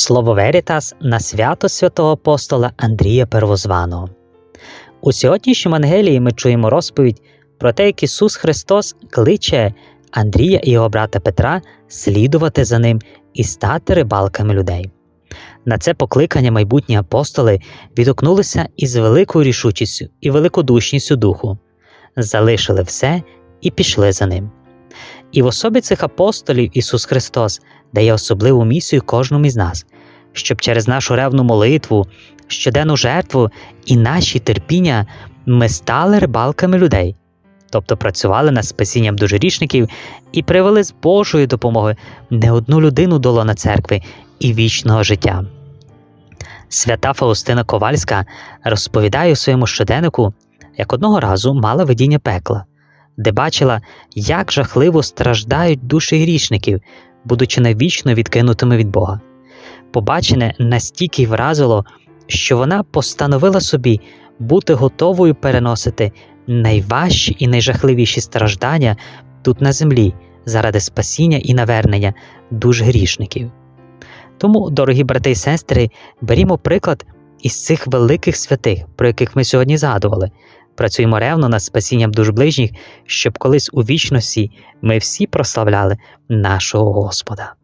Слово Верітас на свято святого апостола Андрія Первозваного. У сьогоднішньому Ангелії ми чуємо розповідь про те, як Ісус Христос кличе Андрія і його брата Петра слідувати за ним і стати рибалками людей. На це покликання майбутні апостоли відгукнулися із великою рішучістю і великодушністю духу, залишили все і пішли за ним. І в особі цих апостолів Ісус Христос дає особливу місію кожному із нас, щоб через нашу ревну молитву, щоденну жертву і наші терпіння ми стали рибалками людей, тобто працювали над спасінням дужорічників і привели з Божою допомогою не одну людину до лона церкви і вічного життя. Свята Фаустина Ковальська розповідає у своєму щоденнику, як одного разу мала видіння пекла, де бачила, як жахливо страждають душі грішників, будучи навічно відкинутими від Бога. Побачене настільки вразило, що вона постановила собі бути готовою переносити найважчі і найжахливіші страждання тут на землі заради спасіння і навернення душ грішників. Тому, дорогі брати і сестри, берімо приклад із цих великих святих, про яких ми сьогодні згадували. Працюємо ревно над спасінням душ ближніх, щоб колись у вічності ми всі прославляли нашого Господа.